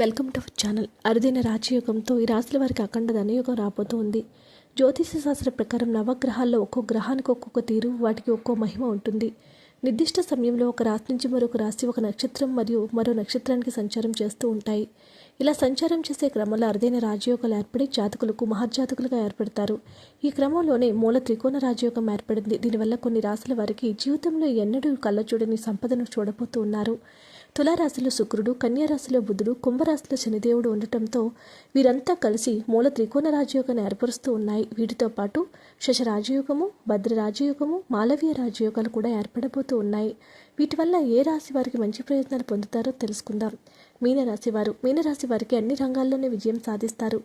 Welcome to our channel. అరుదైన రాజయోగంతో ఈ రాశుల వారికి అఖండ ధనయోగం రాబోతోంది జ్యోతిష శాస్త్ర ప్రకారం నవగ్రహాల్లో ఒక్కో గ్రహానికి ఒక్కొక్క తీరు వాటికి ఒక్కో మహిమ ఉంటుంది. నిర్దిష్ట సమయంలో ఒక రాశి నుంచి మరొక రాశి ఒక నక్షత్రం మరియు మరో నక్షత్రానికి సంచారం చేస్తూ ఉంటాయి. ఇలా సంచారం చేసే క్రమంలో అరుదైన రాజయోగాలు ఏర్పడి జాతకులకు మహర్జాతకులుగా ఏర్పడతారు. ఈ క్రమంలోనే మూల త్రికోణ రాజయోగం ఏర్పడింది. దీనివల్ల కొన్ని రాశుల వారికి జీవితంలో ఎన్నడూ కళ్ళ చూడని సంపదను చూడబోతూ ఉన్నారు. తులారాశిలో శుక్రుడు కన్యారాశిలో బుధుడు కుంభరాశిలో శనిదేవుడు ఉండటంతో వీరంతా కలిసి మూల త్రికోణ రాజయోగాన్ని ఏర్పరుస్తూ ఉన్నాయి. వీటితో పాటు శశ రాజయోగము భద్ర రాజయోగము మాలవీయ రాజయోగాలు కూడా ఏర్పడబోతూ ఉన్నాయి. వీటి వల్ల ఏ రాశి వారికి మంచి ప్రయోజనాలు పొందుతారో తెలుసుకుందాం. మీనరాశి వారు. మీనరాశి వారికి అన్ని రంగాల్లోనే విజయం సాధిస్తారు.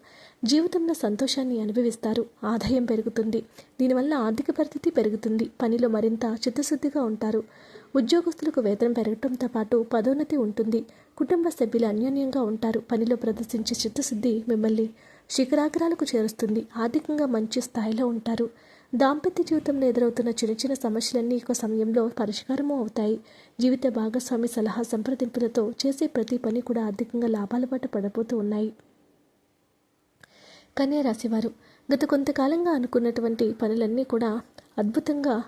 జీవితంలో సంతోషాన్ని అనుభవిస్తారు. ఆదాయం పెరుగుతుంది. దీనివల్ల ఆర్థిక పరిస్థితి పెరుగుతుంది. పనిలో మరింత చిత్తశుద్ధిగా ఉంటారు. ఉద్యోగస్తులకు వేతనం పెరగటంతో పాటు పదోన్నతి ఉంటుంది. కుటుంబ సభ్యులు అన్యోన్యంగా ఉంటారు. పనిలో ప్రదర్శించే చిత్తశుద్ధి మిమ్మల్ని శిఖరాగ్రాలకు చేరుస్తుంది. ఆర్థికంగా మంచి స్థాయిలో ఉంటారు. దాంపత్య జీవితంలో ఎదురవుతున్న చిన్న చిన్న సమస్యలన్నీ ఒక సమయంలో పరిష్కారము అవుతాయి. జీవిత భాగస్వామి సలహా సంప్రదింపులతో చేసే ప్రతి పని కూడా ఆర్థికంగా లాభాల పాటు పడబోతూ ఉన్నాయి. కన్యా రాశివారు గత కొంతకాలంగా అనుకున్నటువంటి పనులన్నీ కూడా అద్భుతంగా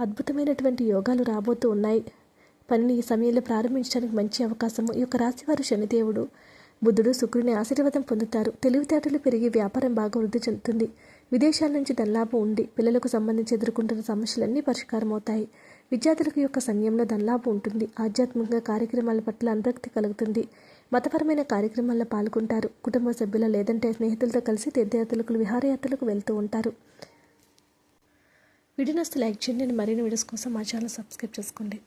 అద్భుతమైనటువంటి యోగాలు రాబోతూ ఉన్నాయి. పనిని ఈ సమయంలో ప్రారంభించడానికి మంచి అవకాశము ఈ యొక్క రాశివారు శనిదేవుడు. బుధుడు శుక్రుని ఆశీర్వాదం పొందుతారు. తెలివితేటలు పెరిగి వ్యాపారం బాగా వృద్ధి చెందుతుంది. విదేశాల నుంచి ధనలాభం ఉండి పిల్లలకు సంబంధించి ఎదుర్కొంటున్న సమస్యలన్నీ పరిష్కారం అవుతాయి విద్యార్థులకు యొక్క సమయంలో ధనలాభం ఉంటుంది. ఆధ్యాత్మికంగా కార్యక్రమాల పట్ల అనురక్తి కలుగుతుంది. మతపరమైన కార్యక్రమాల్లో పాల్గొంటారు. కుటుంబ సభ్యుల లేదంటే స్నేహితులతో కలిసి తీర్థయాత్రలకు విహారయాత్రలకు వెళ్తూ ఉంటారు. వీడియోస్ లైక్ చేయండి. మరిన్ని వీడియోస్ కోసం మా ఛానల్ సబ్స్క్రైబ్ చేసుకోండి.